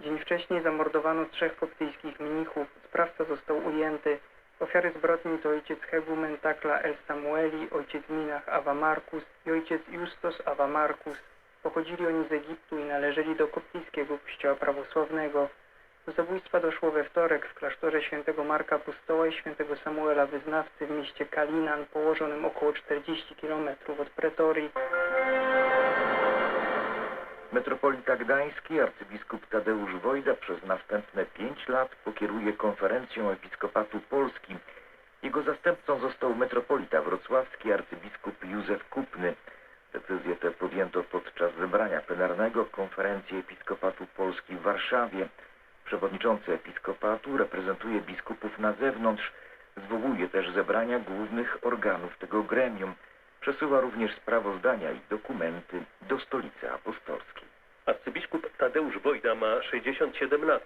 Dzień wcześniej zamordowano trzech koptyjskich mnichów. Sprawca został ujęty. Ofiary zbrodni to ojciec Hegumen Takla El Samueli, ojciec Minach Ava Marcus i ojciec Justos Ava Marcus. Pochodzili oni z Egiptu i należeli do koptyjskiego kościoła prawosławnego. Do zabójstwa doszło we wtorek w klasztorze świętego Marka Apostoła i świętego Samuela Wyznawcy w mieście Kalinan, położonym około 40 km od Pretorii. Metropolita Gdański, arcybiskup Tadeusz Wojda przez następne pięć lat pokieruje konferencją Episkopatu Polski. Jego zastępcą został metropolita wrocławski arcybiskup Józef Kupny. Decyzję tę podjęto podczas zebrania plenarnego konferencji Episkopatu Polski w Warszawie. Przewodniczący Episkopatu reprezentuje biskupów na zewnątrz, zwołuje też zebrania głównych organów tego gremium. Przesyła również sprawozdania i dokumenty do stolicy apostolskiej. Arcybiskup Tadeusz Wojda ma 67 lat.